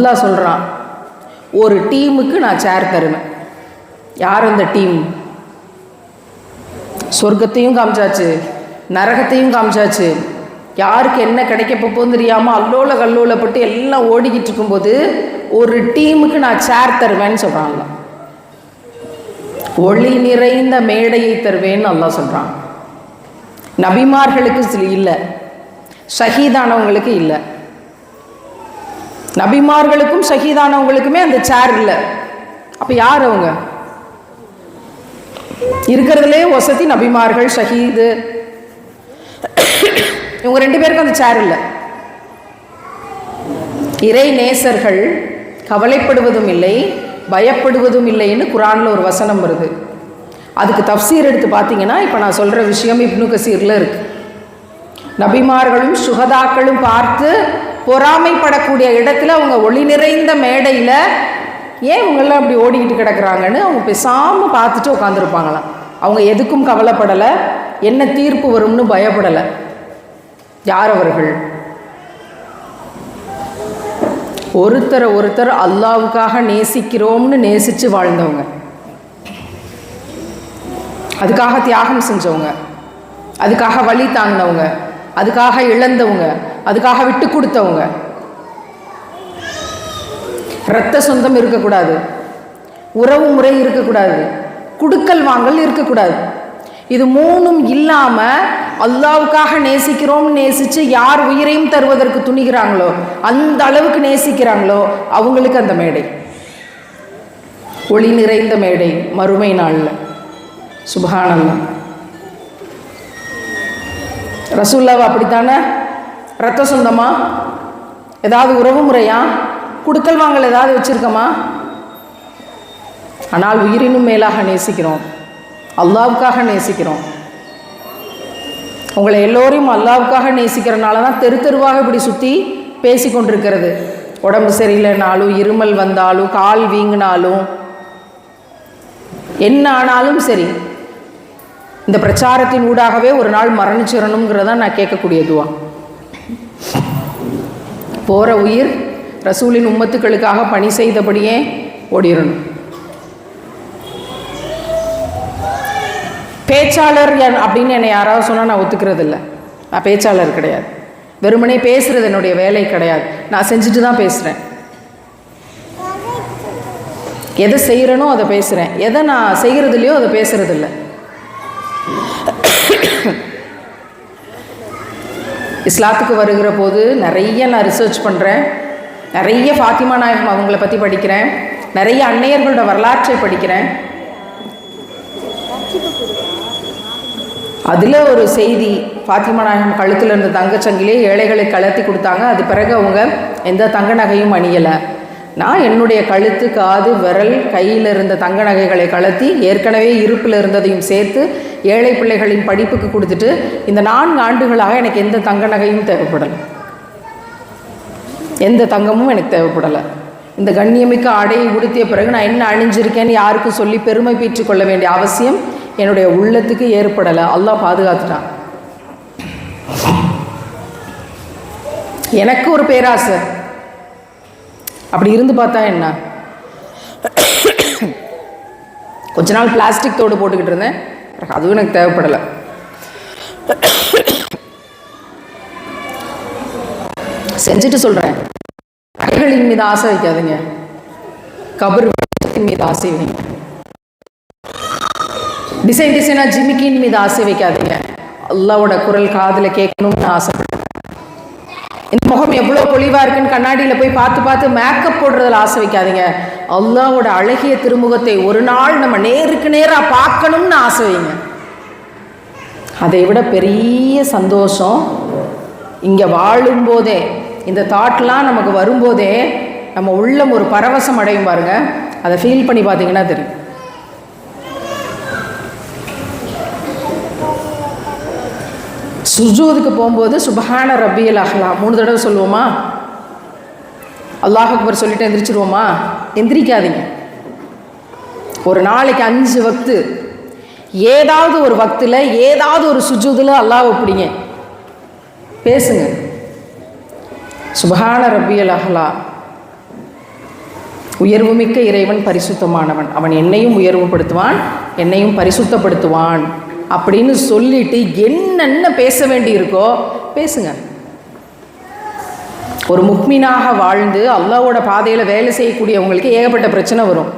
அல்லாஹ் சொல்கிறான் ஒரு டீமுக்கு நான் சேர் தருவேன். யார் அந்த டீம்? சொர்க்கத்தையும் காமிச்சாச்சு நரகத்தையும் காமிச்சாச்சு. யாருக்கு என்ன கிடைக்க போகுதுன்னு தெரியாமல் அல்லோல கல்லோலப்பட்டு எல்லாம் ஓடிக்கிட்டு இருக்கும்போது ஒரு டீமுக்கு நான் சேர் தருவேன்னு சொல்கிறான்ல ஒளி நிறைந்த மேடையை தருவேன்னு நல்லா சொல்கிறான் நபிமார்களுக்கு இல்லை ஷஹீதானவங்களுக்கு இல்லை. நபிமார்களுக்கும் ஷஹீதானவங்களுக்குமே அந்த சேர் இல்லை. அப்போ யார் அவங்க? இருக்கிறதுலே வசதி நபிமார்கள் ஷஹீது இவங்க ரெண்டு பேருக்கும் அந்த சேர் இல்லை. இறை நேசர்கள் கவலைப்படுவதும் இல்லை பயப்படுவதும் இல்லைன்னு குரானில் ஒரு வசனம் வருது. அதுக்கு தப்சீர் எடுத்து பார்த்தீங்கன்னா இப்போ நான் சொல்கிற விஷயம் இப்னு கசீரில் இருக்கு. நபிமார்களும் சுகதாக்களும் பார்த்து பொறாமைப்படக்கூடிய இடத்துல அவங்க ஒளி நிறைந்த மேடையில் ஏன் இவங்கெல்லாம் அப்படி ஓடிக்கிட்டு கிடக்குறாங்கன்னு அவங்க பேசாமல் பார்த்துட்டு உட்காந்துருப்பாங்களாம் அவங்க எதுக்கும் கவலைப்படலை. என்ன தீர்ப்பு வரும்னு பயப்படலை. யார் அவர்கள்? ஒருத்தரை ஒருத்தர் அல்லாவுக்காக நேசிக்கிறோம்னு நேசித்து வாழ்ந்தவங்க. அதுக்காக தியாகம் செஞ்சவங்க. அதுக்காக வழி தாங்கினவங்க. அதுக்காக இழந்தவங்க. அதுக்காக விட்டு கொடுத்தவங்க. இரத்த சொந்தம் இருக்கக்கூடாது. உறவு முறை இருக்கக்கூடாது. குடுக்கல் வாங்கல் இருக்கக்கூடாது. இது மூணும் இல்லாமல் அல்லாவுக்காக நேசிக்கிறோம் நேசித்து யார் உயிரையும் தருவதற்கு துணிகிறாங்களோ அந்த அளவுக்கு நேசிக்கிறாங்களோ அவங்களுக்கு அந்த மேடை. ஒளி நிறைந்த மேடை மறுமை நாளில். சுபகானந்தம் ரசூல்லாவை அப்படித்தானே ரத்த சொந்தமா? ஏதாவது உறவு முறையா? குடுக்கல் வாங்கல் ஏதாவது வச்சுருக்கோமா? ஆனால் உயிரினும் மேலாக நேசிக்கிறோம். அல்லாவுக்காக நேசிக்கிறோம். உங்களை எல்லோரையும் அல்லாவுக்காக நேசிக்கிறனால தான் தெரு தெருவாக இப்படி சுற்றி பேசி கொண்டிருக்கிறது. உடம்பு சரியில்லைனாலும் இருமல் வந்தாலும் கால் வீங்கினாலும் என்ன ஆனாலும் சரி இந்த பிரச்சாரத்தின் ஊடாகவே ஒரு நாள் மரணிச்சிடணுங்கிறதான் நான் கேட்கக்கூடியதுவா போகிற உயிர் ரசூலின் உம்மத்துக்களுக்காக பணி செய்தபடியே ஓடிடணும் பேச்சாளர் என்- அப்படின்னு என்னை யாராவது சொன்னால் நான் ஒத்துக்கிறது இல்லை நான் பேச்சாளர் கிடையாது. வெறுமனே பேசுறது என்னுடைய வேலை கிடையாது. நான் செஞ்சுட்டு தான் பேசுகிறேன் எதை செய்கிறேனோ அதை பேசுகிறேன் எதை நான் செய்கிறதுலையோ அதை பேசுறது இஸ்லாத்துக்கு வருகிற போது நிறைய நான் ரிசர்ச் பண்ணுறேன் நிறைய ஃபாத்திமா நாயகம் அவங்கள பற்றி படிக்கிறேன். நிறைய அன்னையர்களோட வரலாற்றை படிக்கிறேன். அதில் ஒரு செய்தி ஃபாத்திமா நாயகம் கழுத்தில் இருந்த தங்கச்சங்கிலே ஏழைகளை கலத்தி கொடுத்தாங்க. அது பிறகு அவங்க எந்த தங்க நகையும் அணியலை. நான் என்னுடைய கழுத்து காது விரல் கையில் இருந்த தங்க நகைகளை கலத்தி ஏற்கனவே இருப்பில் இருந்ததையும் சேர்த்து ஏழை பிள்ளைகளின் படிப்புக்கு கொடுத்துட்டு இந்த நான்கு ஆண்டுகளாக எனக்கு எந்த தங்க நகையும் தேவைப்படலை. எந்த தங்கமும் எனக்கு தேவைப்படலை. இந்த கண்ணியமிக்க ஆடையை உடுத்திய பிறகு நான் என்ன அணிஞ்சிருக்கேன்னு யாருக்கும் சொல்லி பெருமை பீற்றிக் கொள்ள வேண்டிய அவசியம் என்னுடைய உள்ளத்துக்கு ஏற்படலை. அல்லாஹ் பாதுகாத்துட்டான். எனக்கு ஒரு பேராசை. அப்படி இருந்து பார்த்தா என்ன? கொஞ்ச நாள் பிளாஸ்டிக் தோடு போட்டுக்கிட்டு இருந்தேன். அதுவும் எனக்கு தேவைப்படலை. செஞ்சுட்டு சொல்கிறேன் நகைகளின் மீது ஆசை வைக்காதீங்க. கபர் மீது ஆசை வைங்க. டிசைன் டிசைனாக ஜிமிக்கின் மீது ஆசை வைக்காதீங்க. அல்லாவோட குரல் காதில் கேட்கணும்னு ஆசைப்படுறேன் இந்த முகம் எவ்வளோ பொலிவாக இருக்குன்னு கண்ணாடியில் போய் பார்த்து பார்த்து மேக்கப் போடுறதில் ஆசை வைக்காதீங்க. அல்லாவோட அழகிய திருமுகத்தை ஒரு நாள் நம்ம நேருக்கு நேராக பார்க்கணும்னு ஆசை வைங்க. அதை விட பெரிய சந்தோஷம் இங்கே வாழும்போதே இந்த தாட்லாம் நமக்கு வரும்போதே நம்ம உள்ளம் ஒரு பரவசம் அடையும் பாருங்க. அதை ஃபீல் பண்ணி பார்த்தீங்கன்னா தெரியும். சுஜூதுக்கு போகும்போது சுபஹான ரப்பியல் அஹ்லா மூணு தடவை சொல்லுவோமா? அல்லாஹ் அக்பர் சொல்லிட்டு எந்திரிச்சிருவோமா? எந்திரிக்காதீங்க. ஒரு நாளைக்கு அஞ்சு வக்து. ஏதாவது ஒரு வக்தில் ஏதாவது ஒரு சுஜூதில் அல்லாஹ் பிடிங்க பேசுங்க. சுபஹான ரப்பியல் அஹ்லா உயர்வுமிக்க இறைவன் பரிசுத்தமானவன். அவன் என்னையும் உயர்வுபடுத்துவான் என்னையும் பரிசுத்தப்படுத்துவான். அப்படின்னு சொல்லிட்டு என்னென்ன பேச வேண்டி இருக்கோ பேசுங்க. ஒரு முக்மீனாக வாழ்ந்து அல்லாவோட பாதையில் வேலை செய்யக்கூடியவங்களுக்கு ஏகப்பட்ட பிரச்சனை வரும்.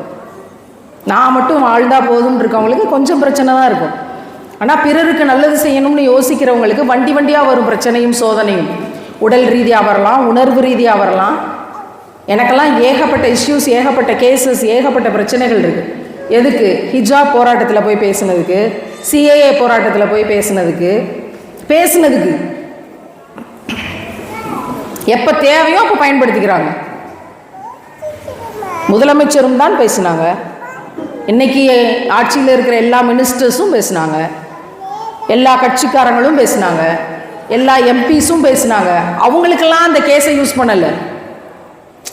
நான் மட்டும் வாழ்ந்தா போதும்னு இருக்கவங்களுக்கு கொஞ்சம் பிரச்சனை தான் இருக்கும். ஆனால் பிறருக்கு நல்லது செய்யணும்னு யோசிக்கிறவங்களுக்கு வண்டி வண்டியாக வரும் பிரச்சனையும் சோதனையும். உடல் ரீதியாக வரலாம் உணர்வு ரீதியாக வரலாம். எனக்கெல்லாம் ஏகப்பட்ட இஷ்யூஸ் ஏகப்பட்ட கேசஸ் ஏகப்பட்ட பிரச்சனைகள் இருக்குது எதுக்கு? ஹிஜாப் போராட்டத்தில் போய் பேசுனதுக்கு. சிஏஏ போராட்டத்தில் போய் பேசுனதுக்கு பேசுனதுக்கு. எப்போ தேவையோ அப்போ பயன்படுத்திக்கிறாங்க. முதலமைச்சரும் தான் பேசினாங்க. இன்னைக்கு ஆட்சியில் இருக்கிற எல்லா மினிஸ்டர்ஸும் பேசினாங்க. எல்லா கட்சிக்காரங்களும் பேசினாங்க. எல்லா எம்பிஸும் பேசினாங்க. அவங்களுக்கெல்லாம் அந்த கேஸை யூஸ் பண்ணலை.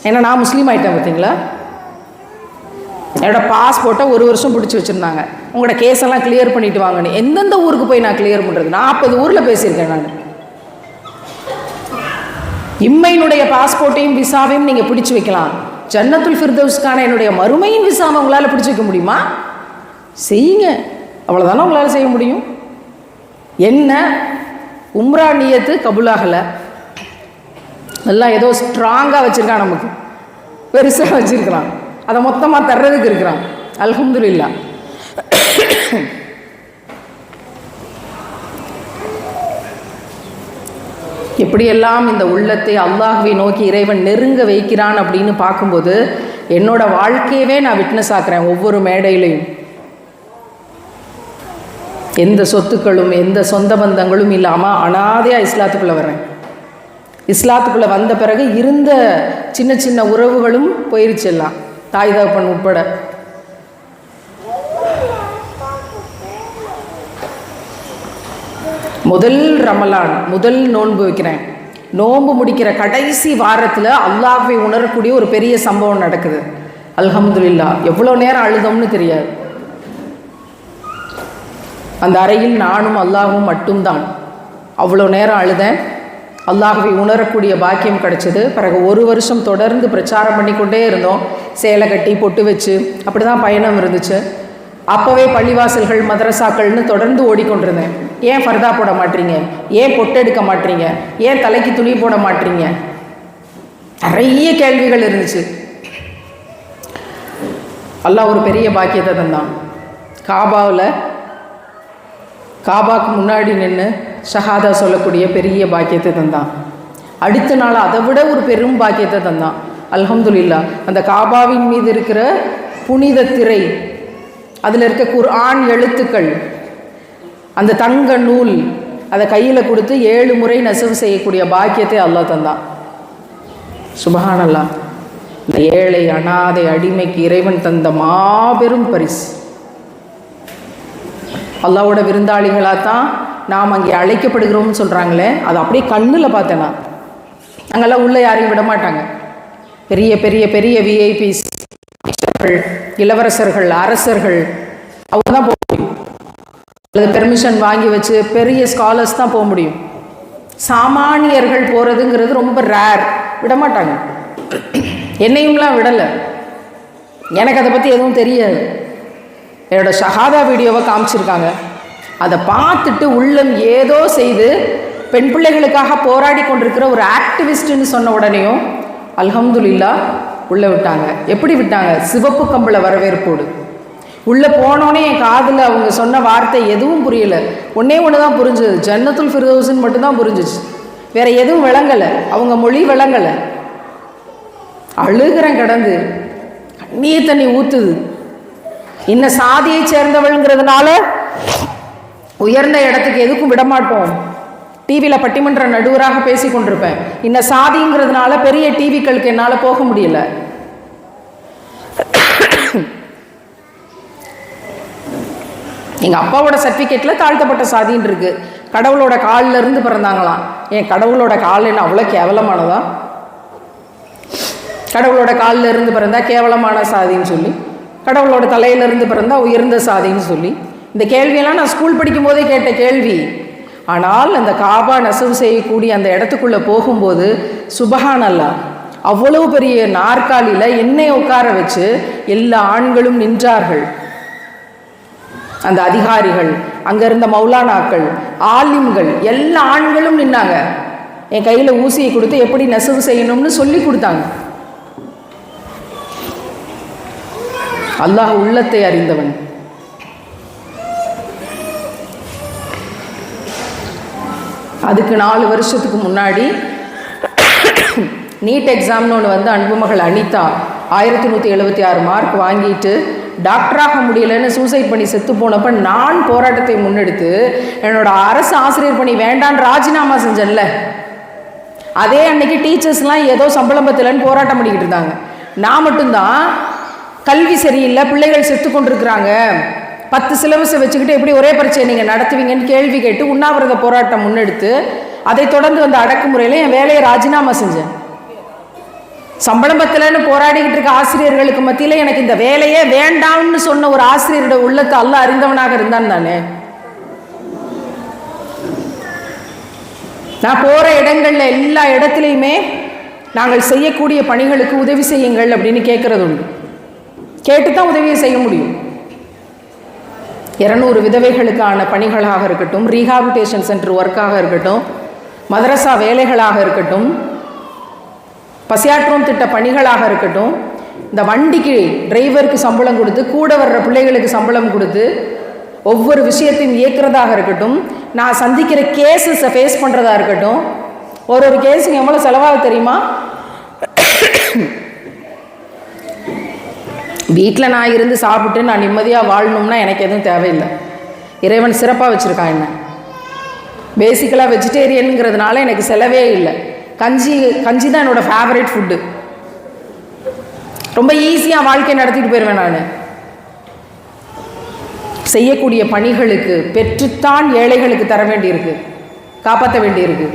ஏன்னா நான் முஸ்லீம் ஆகிட்டேன் பார்த்தீங்களா? என்னோட பாஸ்போர்ட்டை ஒரு வருஷம் பிடிச்சி வச்சுருந்தாங்க. உங்களோட கேஸெல்லாம் கிளியர் பண்ணிட்டு வாங்கன்னு. எந்தெந்த ஊருக்கு போய் நான் கிளியர் பண்ணுறது நாற்பது ஊரில் பேசியிருக்கேன் நான். இம்மையினுடைய பாஸ்போர்ட்டையும் விசாவையும் நீங்கள் பிடிச்சி வைக்கலாம். ஜன்னத்துல் ஃபிர்தவுஸ்க்கான என்னுடைய மறுமையின் விசாவை உங்களால் பிடிச்சி வைக்க முடியுமா? செய்யுங்க. அவ்வளோதானே உங்களால் செய்ய முடியும்? என்ன? உம்ரா நியத்து கபுலாகலை. நல்லா ஏதோ ஸ்ட்ராங்காக வச்சுருக்கான் நமக்கு. பெருசாக வச்சுருக்கிறான் அதை மொத்தமாக தர்றதுக்கு இருக்கிறான். அல்ஹம்துலில்லா. எப்படியெல்லாம் இந்த உள்ளத்தை அல்லாஹுவை நோக்கி இறைவன் நெருங்க வைக்கிறான் அப்படின்னு பார்க்கும்போது என்னோட வாழ்க்கையவே நான் விட்னஸ் ஆக்குறேன் ஒவ்வொரு மேடையிலையும். எந்த சொத்துக்களும் எந்த சொந்த பந்தங்களும் இல்லாமல் அனாதையாக இஸ்லாத்துக்குள்ளே வர்றேன். இஸ்லாத்துக்குள்ளே வந்த பிறகு இருந்த சின்ன சின்ன உறவுகளும் போயிருச்சு எல்லாம். தாய் தகப்பன் உட்பட. முதல் ரமலான் முதல் நோன்பு வைக்கிறேன். நோன்பு முடிக்கிற கடைசி வாரத்தில் அல்லாஹை உணரக்கூடிய ஒரு பெரிய சம்பவம் நடக்குது. அல்ஹம்துல்லா எவ்வளோ நேரம் அழுதோம்னு தெரியாது. அந்த அறையில் நானும் அல்லாஹும் மட்டும்தான். அவ்வளோ நேரம் அழுதேன். அல்லாஹுவை உணரக்கூடிய பாக்கியம் கிடச்சிது. பிறகு ஒரு வருஷம் தொடர்ந்து பிரச்சாரம் பண்ணிக்கொண்டே இருந்தோம். சேலை கட்டி பொட்டு வச்சு அப்படி தான் பயணம் இருந்துச்சு. அப்போவே பள்ளிவாசல்கள் மதரசாக்கள்னு தொடர்ந்து ஓடிக்கொண்டிருந்தேன். ஏன் ஃபர்தா போட மாட்டீங்க? ஏன் பொட்டெடுக்க மாட்டீங்க? ஏன் தலைக்கு துணி போட மாட்டீங்க? நிறைய கேள்விகள் இருந்துச்சு. அல்லாஹ் ஒரு பெரிய பாக்கியத்தை தந்தான். காபாவில் காபாக்கு முன்னாடி நின்று ஷஹாதா சொல்லக்கூடிய பெரிய பாக்கியத்தை தந்தான். அடுத்த நாள் அதை விட ஒரு பெரும் பாக்கியத்தை தந்தான். அல்ஹம்துல்லா அந்த காபாவின் மீது இருக்கிற புனித திரை அதில் இருக்க குர்ஆன் எழுத்துக்கள் அந்த தங்க நூல் அதை கையில் கொடுத்து ஏழு முறை நெசவு செய்யக்கூடிய பாக்கியத்தை அல்லாஹ் தந்தான். சுபஹான் அல்லாஹ் இந்த ஏழை அனாதை அடிமைக்கு இறைவன் தந்த மாபெரும் பரிசு. அல்லாவோட விருந்தாளிகளாக தான் நாம் அங்கே அழைக்கப்படுகிறோம்னு சொல்கிறாங்களே அது அப்படியே கண்ணில் பார்த்தேன்? நான் அங்கெல்லாம் உள்ளே யாரையும் விட மாட்டாங்க. பெரிய பெரிய பெரிய விஐபிஸ் இளவரசர்கள் அரசர்கள் அவங்க தான் போக முடியும். அல்லது பெர்மிஷன் வாங்கி வச்சு பெரிய ஸ்காலர்ஸ் தான் போக முடியும். சாமானியர்கள் போகிறதுங்கிறது ரொம்ப ரேர் விடமாட்டாங்க என்னையும்லாம் விடலை. எனக்கு அதை பற்றி எதுவும் தெரியாது. என்னோடய ஷஹாதா வீடியோவை காமிச்சிருக்காங்க. அதை பார்த்துட்டு உள்ளம் ஏதோ செய்து பெண் பிள்ளைகளுக்காக போராடி கொண்டிருக்கிற ஒரு ஆக்டிவிஸ்ட்டுன்னு சொன்ன உடனேயும் அல்ஹம்துலில்லா உள்ளே விட்டாங்க. எப்படி விட்டாங்க? சிவப்பு கம்பள வரவேற்போடு. உள்ளே போனோடனே என் காதில் அவங்க சொன்ன வார்த்தை எதுவும் புரியல. ஒன்றே ஒன்று தான் புரிஞ்சுது. ஜன்னத்துல் ஃபிர்தௌஸ்ன்னு மட்டும்தான் புரிஞ்சிச்சு. வேற எதுவும் விளங்கலை. அவங்க மொழி விளங்கலை. அழுகிறேன் கிடந்து. கண்ணீர் தண்ணி ஊற்றுது இன்ன சாதியை சேர்ந்தவள்ங்கிறதுனால உயர்ந்த இடத்துக்கு எதுக்கும் விடமாட்டோம். டிவியில் பட்டிமன்ற நடுவராக பேசி கொண்டிருப்பேன். இன்ன சாதிங்கிறதுனால பெரிய டிவிக்களுக்கு என்னால் போக முடியல. எங்கள் அப்பாவோட சர்டிஃபிகேட்டில் தாழ்த்தப்பட்ட சாதின்னு இருக்கு. கடவுளோட காலில் இருந்து பிறந்தாங்களாம். என் கடவுளோட கால் என்ன அவ்வளோ கேவலமானதா? கடவுளோட காலில் இருந்து பிறந்தா கேவலமான சாதின்னு சொல்லி. கடவுளோட தலையிலிருந்து பிறந்தால் உயர்ந்த சாதின்னு சொல்லி இந்த கேள்வியெல்லாம் நான் ஸ்கூல் படிக்கும் போதே கேட்ட கேள்வி. ஆனால் அந்த காபா நெசவு செய்யக்கூடிய அந்த இடத்துக்குள்ளே போகும்போது சுபஹான் அல்லா அவ்வளவு பெரிய நாற்காலியில என்னை உட்கார வச்சு எல்லா ஆண்களும் நின்றார்கள். அந்த அதிகாரிகள் அங்க இருந்த மௌலானாக்கள் ஆலிம்கள் எல்லா ஆண்களும் நின்னாங்க. என் கையில் ஊசியை கொடுத்து எப்படி நெசவு செய்யணும்னு சொல்லி கொடுத்தாங்க. அல்லாஹ் உள்ளத்தை அறிந்தவன். அதுக்கு நாலு வருஷத்துக்கு முன்னாடி நீட் எக்ஸாம்னு ஒன்று வந்து அன்புமகள் அனிதா ஆயிரத்தி நூற்றி எழுபத்தி ஆறு மார்க் வாங்கிட்டு டாக்டராக முடியலன்னு சூசைட் பண்ணி செத்து போனப்போ நான் போராட்டத்தை முன்னெடுத்து என்னோட அரசு ஆசிரியர் பணி வேண்டான்னு ராஜினாமா செஞ்சேன்ல. அதே அன்னைக்கு டீச்சர்ஸ்லாம் ஏதோ சம்பளம் பத்தலன்னு போராட்டம் பண்ணிக்கிட்டு இருந்தாங்க. நான் மட்டும்தான் கல்வி சரியில்லை பிள்ளைகள் செத்து கொண்டிருக்கிறாங்க. பத்து சிலபஸை வச்சுக்கிட்டு எப்படி ஒரே பரீட்சையை நீங்கள் நடத்துவீங்கன்னு கேள்வி கேட்டு உண்ணாவிரத போராட்டம் முன்னெடுத்து அதை தொடர்ந்து வந்த அடக்குமுறையில் என் வேலையை ராஜினாமா செஞ்சேன். சம்பளம் பத்தலைன்னு போராடிக்கிட்டு இருக்க ஆசிரியர்களுக்கு மத்தியில் எனக்கு இந்த வேலையே வேண்டாம்னு சொன்ன ஒரு ஆசிரியரோட உள்ளத்தை அல்ல அறிந்தவனாக இருந்தான் தானே. நான் போகிற இடங்களில் எல்லா இடத்துலையுமே நாங்கள் செய்யக்கூடிய பணிகளுக்கு உதவி செய்யுங்கள் அப்படின்னு கேட்குறது உண்டு. கேட்டு தான் உதவியை செய்ய முடியும். இரநூறு விதவைகளுக்கான பணிகளாக இருக்கட்டும் ரீஹாபிலிட்டேஷன் சென்டர் ஒர்க்காக இருக்கட்டும் மதரசா வேலைகளாக இருக்கட்டும் பசியாற்றும் திட்ட பணிகளாக இருக்கட்டும் இந்த வண்டிக்கு டிரைவருக்கு சம்பளம் கொடுத்து கூட வர்ற பிள்ளைகளுக்கு சம்பளம் கொடுத்து ஒவ்வொரு விஷயத்தையும் இயக்கிறதாக இருக்கட்டும் நான் சந்திக்கிற கேஸஸை ஃபேஸ் பண்ணுறதா இருக்கட்டும் ஒரு ஒரு கேஸுக்கு எவ்வளோ செலவாக தெரியுமா? வீட்டில் நான் இருந்து சாப்பிட்டு நான் நிம்மதியாக வாழணும்னா எனக்கு எதுவும் தேவையில்லை. இறைவன் சிறப்பாக வச்சுருக்கான் என்ன? பேசிக்கலாக வெஜிடேரியனுங்கிறதுனால எனக்கு செலவே இல்லை. கஞ்சி கஞ்சி தான் என்னோடய ஃபேவரட் ஃபுட்டு ரொம்ப ஈஸியாக வாழ்க்கை நடத்திட்டு போயிடுவேன் நான். செய்யக்கூடிய பணிகளுக்கு பெற்றுத்தான் ஏழைகளுக்கு தர வேண்டியிருக்கு. காப்பாற்ற வேண்டியிருக்கு.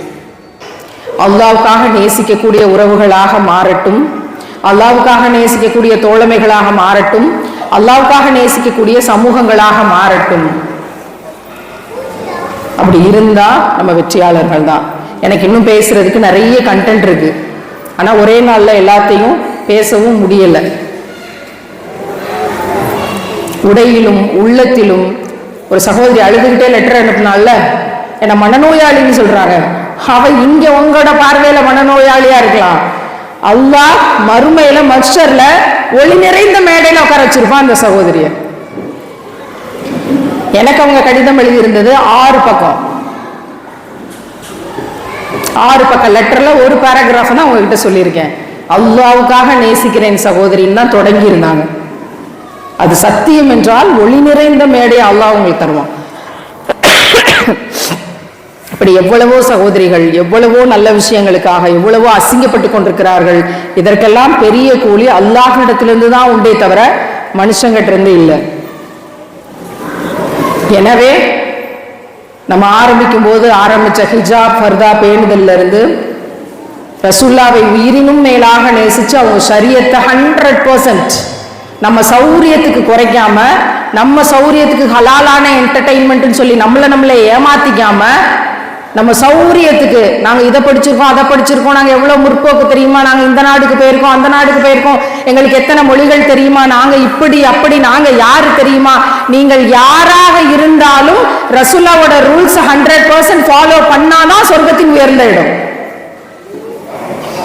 அல்லாவுக்காக நேசிக்கக்கூடிய உறவுகளாக மாறட்டும். அல்லாவுக்காக நேசிக்கக்கூடிய தோழமைகளாக மாறட்டும் அல்லாவுக்காக நேசிக்கக்கூடிய சமூகங்களாக மாறட்டும். அப்படி இருந்தா நம்ம வெற்றியாளர்கள் தான். எனக்கு இன்னும் பேசுறதுக்கு நிறைய கண்டென்ட் இருக்கு. ஆனா ஒரே நாள்ல எல்லாத்தையும் பேசவும் முடியல. உடையிலும் உள்ளத்திலும் ஒரு சகோதரி அழுதுகிட்டே லெட்டர் அனுப்புனால என்னை மனநோயாளின்னு சொல்றாங்க. அவ இங்க உங்களோட பார்வையில மனநோயாளியா இருக்கலாம். அல்லாஹ் மறுமையில மஸ்டர்ல ஒளி நிறைந்த மேடையில உட்கார வச்சிருப்பான் அந்த சகோதரிய. எனக்கு அவங்க கடிதம் எழுதியிருந்தது ஆறு பக்கம். ஆறு பக்கம் லெட்டர்ல ஒரு பேராகிராஃப் தான் உங்ககிட்ட சொல்லியிருக்கேன். அல்லாவுக்காக நேசிக்கிறேன் சகோதரின்னு தான் தொடங்கி இருந்தாங்க. அது சத்தியம் என்றால் ஒளி நிறைந்த மேடையை அல்லாஹ் உங்களுக்கு தருவான். இப்படி எவ்வளவோ சகோதரிகள் எவ்வளவோ நல்ல விஷயங்களுக்காக எவ்வளவோ அசிங்கப்பட்டு கொண்டிருக்கிறார்கள். இதற்கெல்லாம் பெரிய கூலி அல்லாஹிடத்திலிருந்து தான் உண்டே தவிர மனுஷங்கிட்ட இருந்து இல்லை. எனவே நம்ம ஆரம்பிக்கும் போது ஆரம்பிச்ச ஹிஜாப் ஃபர்தா பேணுதல்ல இருந்து ரசுல்லாவை உயிரினும் மேலாக நேசிச்சு அவங்க சரியத்தை ஹண்ட்ரட் பர்சன்ட் நம்ம சௌரியத்துக்கு குறைக்காம நம்ம சௌரியத்துக்கு ஹலாலான என்டர்டைன்மெண்ட்னு சொல்லி நம்மளை நம்மளை ஏமாத்திக்காம நம்ம சௌரியத்துக்கு நாங்கள் இதை படிச்சிருக்கோம் அதை படிச்சிருக்கோம் நாங்கள் எவ்வளோ முற்போக்கு தெரியுமா? நாங்கள் இந்த நாடுக்கு போயிருக்கோம் அந்த நாடுக்கு போயிருக்கோம். எங்களுக்கு எத்தனை மொழிகள் தெரியுமா? நாங்கள் இப்படி அப்படி நாங்கள் யார் தெரியுமா? நீங்கள் யாராக இருந்தாலும் ரசுல்லாவோட ரூல்ஸ் ஹண்ட்ரட் பர்சன்ட் ஃபாலோ பண்ணாதான் சொர்க்கத்தின் உயர்ந்த இடம்.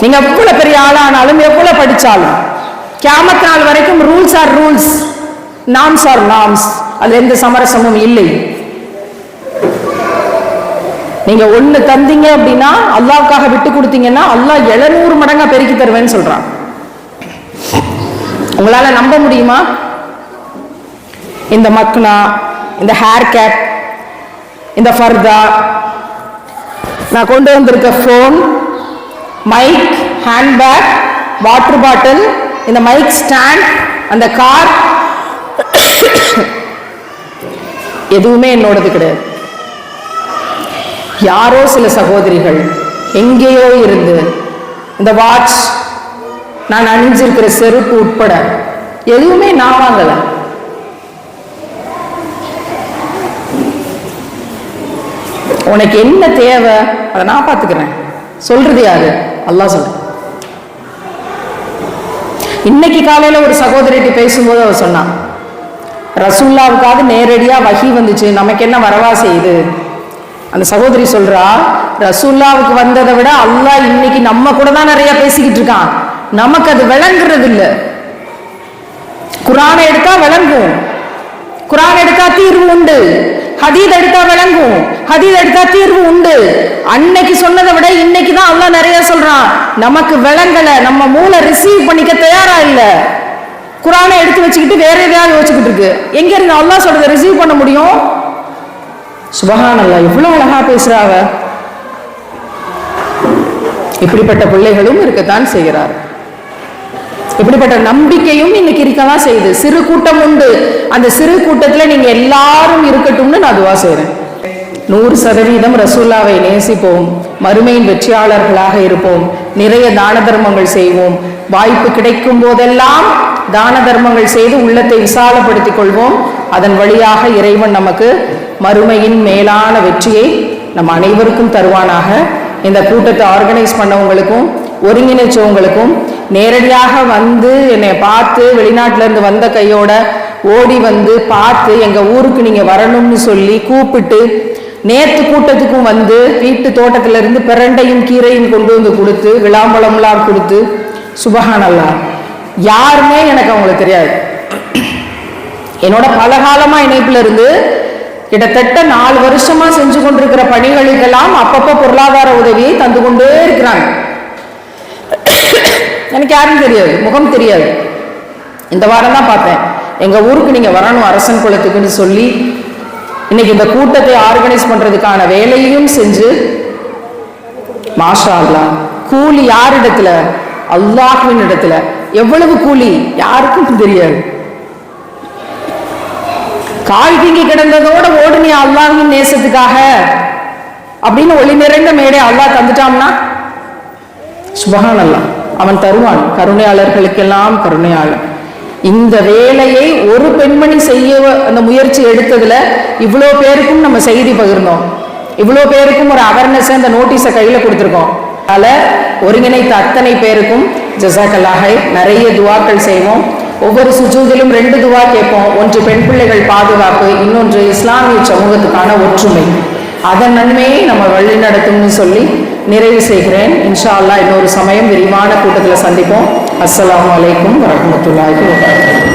நீங்க எவ்வளவு பெரிய ஆளானாலும் எவ்வளவு படிச்சாலும் கியாமத் நாள் வரைக்கும் rules are rules norms are norms அதுல எந்த சமரசமும் இல்லை. நீங்க ஒண்ணு தந்தீங்க அப்படின்னா அல்லாவுக்காக விட்டு கொடுத்தீங்கன்னா அல்லாஹ் எழுநூறு மடங்கா பெருக்கி தருவேன்னு சொல்றான். உங்களால நம்ப முடியுமா? இந்த மக்னா இந்த ஹேர் கேப் இந்த ஃபர்தா நான் கொண்டு வந்திருக்க phone mic handbag water bottle இந்த மைக் ஸ்டாண்ட் அந்த கார் எதுவுமே என்னோடது கிடையாது. யாரோ சில சகோதரிகள் எங்கேயோ இருந்து இந்த வாட்ச் நான் அணிஞ்சிருக்கிற செருப்பு உட்பட எதுவுமே நான் வாங்கல. உனக்கு என்ன தேவை? அதை நான் பார்த்துக்கிறேன். சொல்றது யாரு? அல்லா சொல்ற இன்னைக்கு காலையில ஒரு சகோதரிட்டு பேசும்போது அவர் சொன்னான் ரசுல்லாவுக்காவது நேரடியாக வகி வந்துச்சு. நமக்கு என்ன வரவா செய்யுது அந்த சகோதரி சொல்றா ரசுல்லாவுக்கு வந்ததை விட அல்லாஹ் இன்னைக்கு நம்ம கூட தான் நிறைய பேசிக்கிட்டு இருக்கான். நமக்கு அது விளங்குறது இல்ல. குரானை எடுத்தா விளங்கும். குரான் எடுத்தா தீர்வு உண்டு. ஹதீத் எடுத்தா விளங்கும். ஹதீத் எடுத்தா தீர்வு உண்டு. அன்னைக்கு சொன்னதை விட இன்னைக்கு தான் அவ்வளோ நிறைய சொல்றான். நமக்கு விளங்கல நம்ம மூளை ரிசீவ் பண்ணிக்க தயாரா இல்ல. குரானை எடுத்து வச்சுக்கிட்டு வேற எதையாவது யோசிச்சுக்கிட்டு இருக்கு. எங்க இருந்து அல்லாஹ் சொல்றதை ரிசீவ் பண்ண முடியும்? சுபஹான் அல்லாஹ் எவ்வளவு அழகா பேசுறாவ? இப்படிப்பட்ட பிள்ளைகளும் இருக்கத்தான் செய்கிறார். இப்படிப்பட்ட நம்பிக்கையும் இன்னைக்கு இருக்கதான் செய்யுது. சிறு கூட்டம் உண்டு. அந்த சிறு கூட்டத்துல நீங்க எல்லாரும் இருக்கட்டும்னு நான் துவா செய்யறேன் நூறு சதவீதம் ரசூல்லாவை நேசிப்போம். மறுமையின் வெற்றியாளர்களாக இருப்போம். நிறைய தான தர்மங்கள் செய்வோம். வாய்ப்பு கிடைக்கும் போதெல்லாம் தான தர்மங்கள் செய்து உள்ளத்தை விசாலப்படுத்திக் கொள்வோம். அதன் வழியாக இறைவன் நமக்கு மறுமையின் மேலான வெற்றியை நம் அனைவருக்கும் தருவானாக. இந்த கூட்டத்தை ஆர்கனைஸ் பண்ணவங்களுக்கும் ஒருங்கிணைச்சவங்களுக்கும் நேரடியாக வந்து என்னை பார்த்து வெளிநாட்டிலேருந்து வந்த கையோட ஓடி வந்து பார்த்து எங்கள் ஊருக்கு நீங்கள் வரணும்னு சொல்லி கூப்பிட்டு நேற்று கூட்டத்துக்கும் வந்து வீட்டு தோட்டத்திலிருந்து பிரண்டையும் கீரையும் கொண்டு வந்து கொடுத்து விளாம்பழம்லாம் கொடுத்து சுபஹானல்லா யாருமே எனக்கு அவங்களுக்கு தெரியாது. என்னோட பல காலமாக இணைப்புல இருந்து கிட்டத்தட்ட நாலு வருஷமா செஞ்சு கொண்டிருக்கிற பணிகளுக்கெல்லாம் அப்பப்போ பொருளாதார உதவியை தந்து கொண்டே இருக்கிறாங்க. எனக்கு யாரும் தெரியாது முகம் தெரியாது. இந்த வாரம் தான் பார்த்தேன். எங்க ஊருக்கு நீங்க வரணும் அரசன் குளத்துக்குன்னு சொல்லி. இன்னைக்கு இந்த கூட்டத்தை ஆர்கனைஸ் பண்றதுக்கான வேலையையும் செஞ்சு. மாஷா கூலி யார் இடத்துல அல்லாஹ்வின் இடத்துல. எவ்வளவு கூலி? யாருக்கும் தெரியாது. கால் தீங்கி கிடந்ததோட ஓடுனே அல்லாஹ்வின் நேசத்துக்காக அப்படின்னு ஒளி நிறைந்த மேடை அல்லாஹ் தந்துட்டான்னா? சுபகான் அல்லாஹ் அவன் தருவான். கருணையாளர்களுக்கெல்லாம் கருணையாளன். இந்த வேலையை ஒரு பெண்மணி செய்ய அந்த முயற்சி எடுத்ததுல இவ்வளோ பேருக்கும் நம்ம செய்தி பகிர்ந்தோம். இவ்வளோ பேருக்கும் ஒரு அவேர்னஸ் அந்த நோட்டீஸை கையில் கொடுத்துருக்கோம். அதனால ஒருங்கிணைத்த அத்தனை பேருக்கும் ஜசாக்கல்லாக நிறைய துவாக்கள் செய்வோம். ஒவ்வொரு சுஜூதிலும் ரெண்டு துவா கேட்போம். ஒன்று பெண் பிள்ளைகள் பாதுகாப்பு இன்னொன்று இஸ்லாமிய சமூகத்துக்கான ஒற்றுமை. அதன் நன்மையை நம்ம வழி நடத்தும்னு சொல்லி நிறைவு செய்கிறேன். இன்ஷா அல்லா இன்னொரு சமயம் விரிவான கூட்டத்தில் சந்திப்போம். அஸ்லாம் அலைக்கும் வரஹ்மத்துல்லாஹி வபரகாத்துஹு.